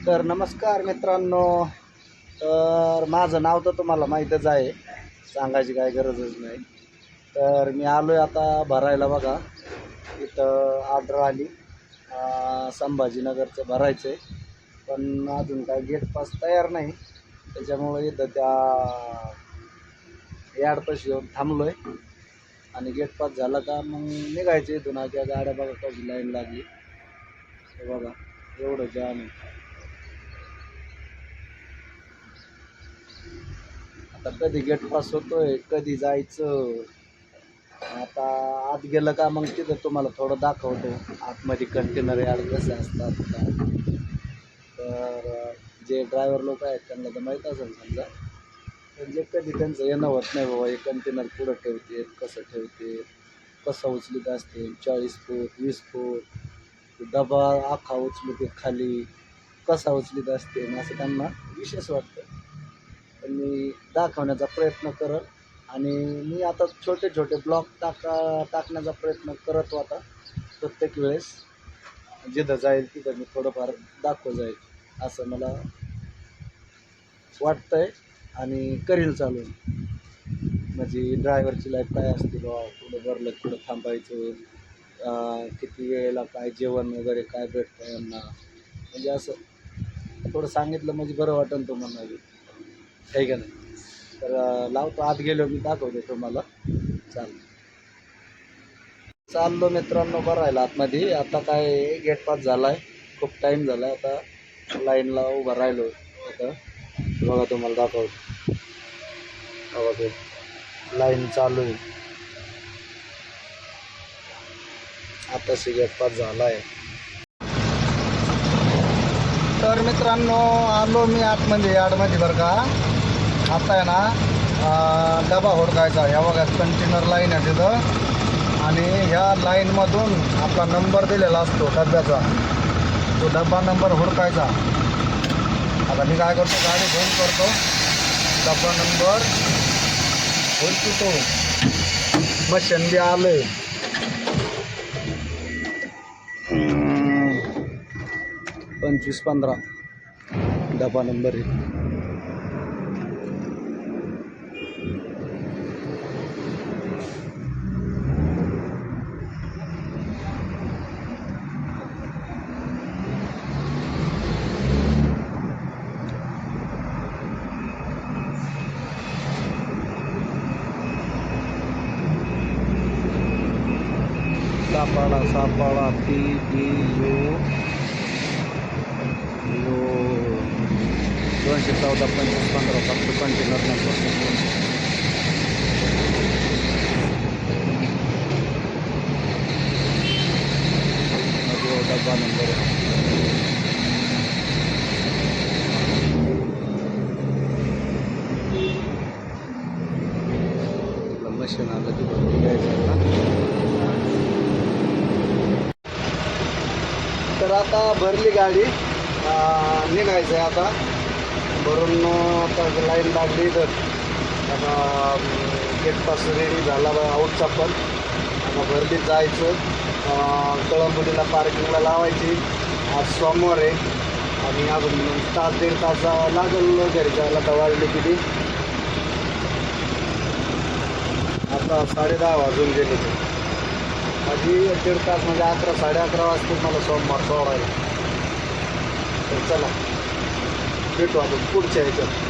तर नमस्कार मित्रांनो. तर माझं नाव तर तुम्हाला माहीतच आहे. सांगायची काय गरजच नाही. तर मी आलो आहे आता भरायला बघा. इथं ऑर्डर आली. संभाजीनगरचं भरायचं आहे पण अजून काय गेट पास तयार नाही. त्याच्यामुळं इथं त्या यार्डपाशी येऊन थांबलो आहे आणि गेट पास झाला का मग निघायचं इथून. त्या गाड्या बघा कशी लाईन लागली. बघा. एवढं जाम आहे. आता कधी गेट पास होतोय कधी जायचं? आता आत गेलं का मग तिथं तुम्हाला थोडं दाखवतो. आतमध्ये कंटेनर यार्ड कसे असतात तर जे ड्रायव्हर लोक आहेत त्यांना तर माहीत असेल समजा. पण जे कधी त्यांचं येणं होत नाही बाबा हे कंटेनर पुढं ठेवते कसं ठेवते कसं उचलीत असते चाळीस फूट वीस फूट? डबा आखा उचलते खाली. कसा उचलीत असते असं त्यांना विशेष वाटतं. मी दाखवण्याचा प्रयत्न करत आणि मी आता छोटे छोटे ब्लॉग टाका टाकण्याचा प्रयत्न करत होता प्रत्येक वेळेस. जिथं जाईल तिथं मी थोडंफार दाखव जाईल असं मला वाटतं आहे आणि करील चालू. म्हणजे ड्रायव्हरची लाईफ काय असते बा कुठं भरलं कुठं थांबायचं किती वेळेला काय जेवण वगैरे काय भेटतं यांना. म्हणजे असं थोडं सांगितलं म्हणजे बरं वाटेल तुम्हाला. बी. काही का नाही? तर लावतो. आत गेलो मी दाखवतो तुम्हाला. चालेल. चाललो मित्रांनो भरायला आतमध्ये. आता काय गेट पास झाला आहे खूप टाईम झाला आहे आता लाईनला उभा राहिलो. आता बघा तुम्हाला दाखवतो. बघा. ते लाईन चालू आहे. आताशी गेट पास झाला आहे तर मित्रांनो आलो मी आतमध्ये याडमध्ये बरं का. आता आहे ना डबा होडकायचा. ह्या बघा कंटेनर लाईन आहे तिथं. आणि ह्या लाईनमधून आपला नंबर दिलेला असतो डब्याचा. तो डब्बा नंबर हुडकायचा. आता मी काय करतो गाडी बंद करतो. डब्बा नंबर हुडकितो. मशीन बी आलंय. पंचवीस पंधरा. डबा नंबर आहे सापाडा सापाडा पी बी यू यू दोनशे चौदा पंचवीस पंधरा फक्त कंटेनर नंबर तर आता भरली गाडी. निघायचं आहे आता. भरून अं, आता लाईन लागली तर आता गेटपास रेडी झाला बा आऊटचा पण. आता भरली जायचं. अं, कळंबुडीला पार्किंगला लावायची. आज सोमवार आहे. आणि अजून तास दीड तास लागेल घरी जायला तर वाढली किती? आता साडे दहा वाजून गेले. ते माझी एक दीड तास म्हणजे अकरा साडे अकरा वाजता मला सोमवार सोडायला. तर चला भेटू आपण पुढच्या ह्याच्यात.